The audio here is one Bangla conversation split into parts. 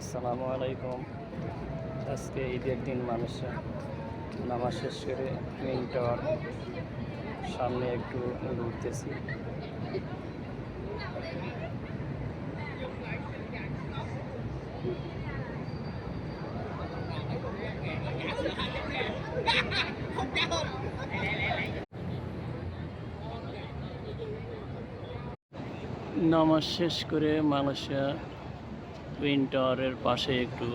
আসসালামু আলাইকুম। আজকে ঈদের দিন মানুষরা নামাজ শেষ করে টুইন টাওয়ার সামনে একটু ঘুরতেছি। নামাজ শেষ করে মানুষরা টুইন টাওয়ারের পাশে একটু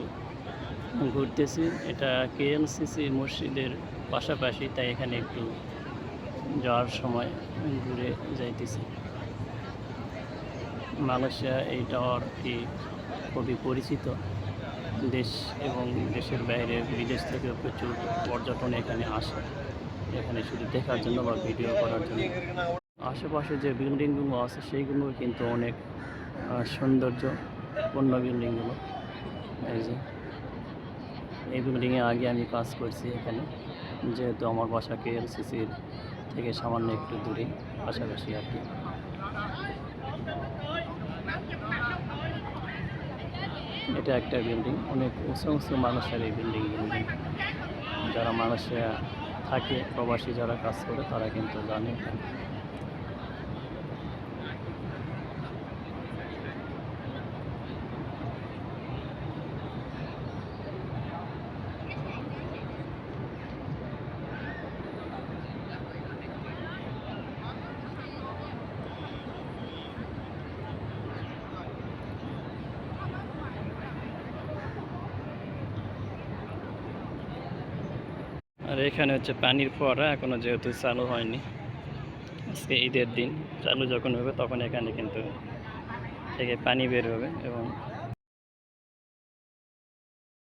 ঘুরতেছি। এটা কেএলসিসি মসজিদের পাশাপাশি তাই এখানে একটু যাওয়ার সময় ঘুরে যাইতেছি। মালয়েশিয়া এই টাওয়ারটি খুবই পরিচিত দেশ এবং দেশের বাইরে বিদেশ থেকে প্রচুর পর্যটন এখানে আসে। এখানে শুধু দেখার জন্য বা ভিডিও করার জন্য। আশেপাশে যে বিল্ডিংগুলো আছে সেইগুলো কিন্তু অনেক আহ, সৌন্দর্যপূর্ণ বিল্ডিংগুলো এই যে। এই বিল্ডিংয়ে আগে আমি কাজ করছি এখানে। যেহেতু আমার বাসা কেএলসিসির থেকে সামান্য একটু দূরে, পাশাপাশি আর কি। এটা একটা বিল্ডিং। অনেক উঁচু উঁচু মানুষের এই বিল্ডিং বিল্ডিং যারা মানুষেরা থাকে, প্রবাসী যারা কাজ করে, তারা কিন্তু জানে আর এখানে হচ্ছে পানির ফোয়ারা এখনও যেহেতু চালু হয়নি। আজকে ঈদের দিন, চালু যখন হবে তখন এখানে কিন্তু থেকে পানি বের হবে এবং